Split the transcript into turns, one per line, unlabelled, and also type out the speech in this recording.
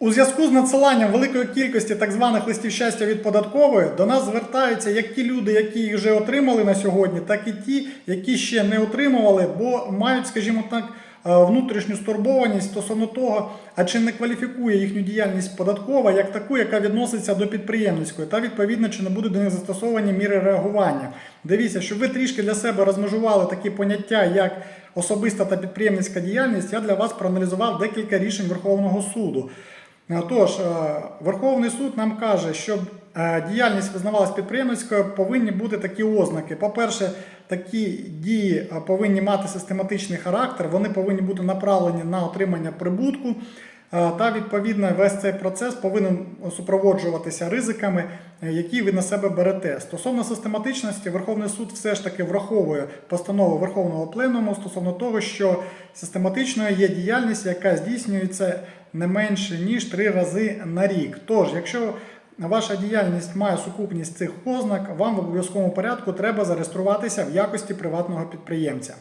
У зв'язку з надсиланням великої кількості так званих листів щастя від податкової до нас звертаються як ті люди, які їх вже отримали на сьогодні, так і ті, які ще не отримували, бо мають, скажімо так, е, внутрішню стурбованість стосовно того, а чи не кваліфікує їхню діяльність податкова як таку, яка відноситься до підприємницької, та відповідно чи не будуть до них застосовані міри реагування. Дивіться, щоб ви трішки для себе розмежували такі поняття, як особиста та підприємницька діяльність, я для вас проаналізував декілька рішень Верховного суду. Тож, е, Верховний суд нам каже, щоб е, діяльність визнавалась підприємницькою, повинні бути такі ознаки. По-перше, такі дії е, повинні мати систематичний характер, вони повинні бути направлені на отримання прибутку. Е, Та відповідно весь цей процес повинен супроводжуватися ризиками, е, які ви на себе берете. Стосовно систематичності, Верховний суд все ж таки враховує постанову Верховного Пленуму стосовно того, що систематичною є діяльність, яка здійснюється не менше ніж три рази на рік. Тож, якщо ваша діяльність має сукупність цих ознак, вам в обов'язковому порядку треба зареєструватися в якості приватного підприємця.